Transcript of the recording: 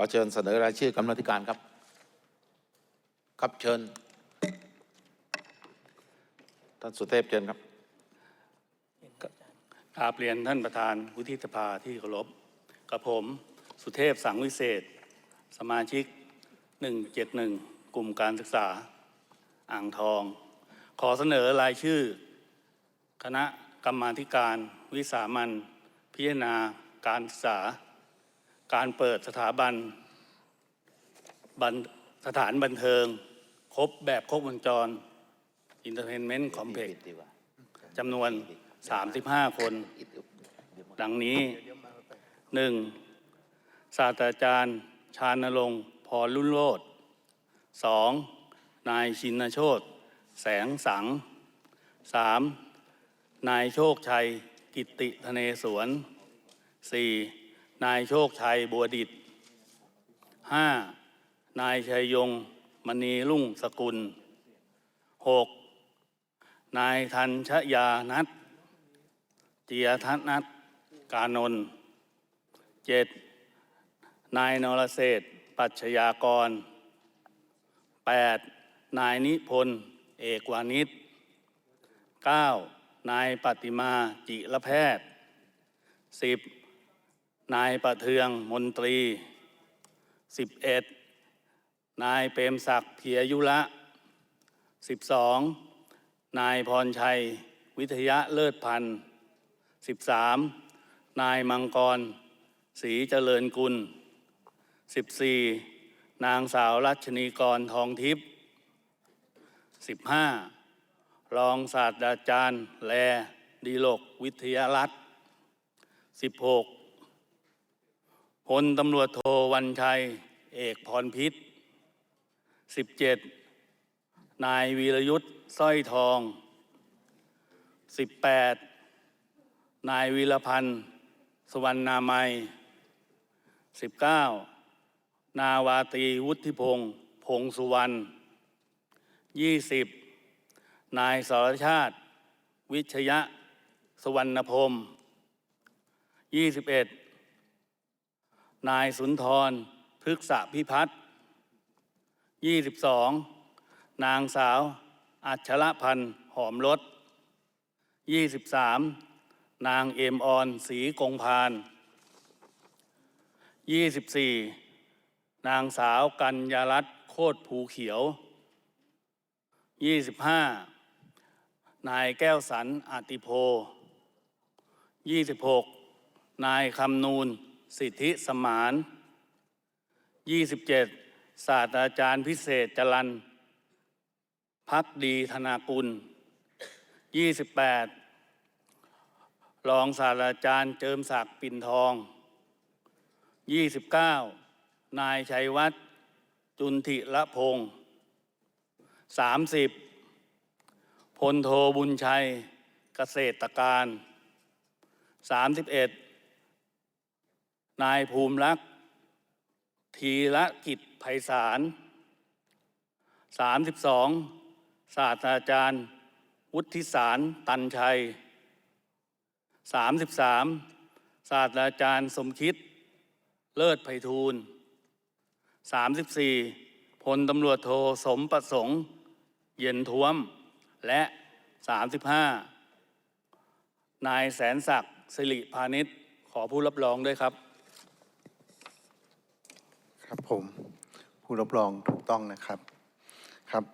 ขอเชิญเสนอรายชื่อกรรมธิการครับ ครับเชิญ ท่านสุเทพเชิญครับกราบเรียนท่านประธานวุฒิสภาที่เคารพกับผมสุเทพสังวิเศษ สมาชิก 171 กลุ่มการศึกษา อ่างทอง ขอเสนอรายชื่อ คณะกรรมาธิการวิสามันพิจารณาการศึกษา การเปิดสถาบันบันสถานบันเทิง ครบแบบครบวงจร Entertainment Complex จำนวน 35 คน ดังนี้ 1. ศาสตราจารย์ ชาญนรงค์พรรุ่นโรด 2. นายชินโชตแสงสัง 3. นายโชคชัย กิตติธเนศวร 4. นายโชคชัยบัวดิต 5. นายชัยยงมณีรุ่งสกุล 6. นายทันชยานัทเจียทัศนัทกานนท์เจ็ดนายนรเศษปัชญากร 8. นายนิพนธ์เอกวานิช 9. นายปฏิมาจิรแพทย์ 10. นายประเทืองมนตรี 11. นายเปรมศักดิ์เพียยุระ 12. นายพรชัย วิทยะเลิศพันธ์ 13. นายมังกรศรีเจริญกุล 14. นางสาวรัชนีกรทองทิพย์ 15. รองศาสตราจารย์ แล ดีโลกวิทยารัตน์ 16. พลตำรวจโทวันชัย เอกพรพิษ 17. นายวีรยุทธ์สร้อยทอง 18. นายวีรพันธ์ สวรรณามัย 19. นาวาตีวุฒิพงศ์พงศ์สุวรรณ 20. นายสรชาติ วิชยะ สวรรณพรม 21. นายสุนทร พฤกษพิพัฒน์ 22. นางสาว อัชรพันธ์ หอมรส 23. นางเอมออนศรีกงพาน 24. นางสาวกัญญารัตน์โคตรภูเขียว 25. นายแก้วสันอติโพ 26. นายคำนูน สิทธิสมาน 27. ศาสตราจารย์พิเศษจรันพักดีธนากุล 28. รองศาสตราจารย์เจิมศักดิ์ปิ่นทอง 29. นายชัยวัฒน์จุนทิละพงศ์ 30. พลโทบุญชัยเกษตรการ 31. นายภูมิรักษ์ทีละกิจไพศาล 32. ศาสตราจารย์ วุฒิสารตันชัย 33. ศาสตราจารย์สมคิด เลิศไพฑูรย์ 34. พลตำรวจโทสมประสงค์ เย็นท้วม และ 35. นายแสนศักดิ์สิริพาณิชย์ขอผู้รับรองด้วยครับ ครับผม ผู้รับรองถูกต้องนะครับครับ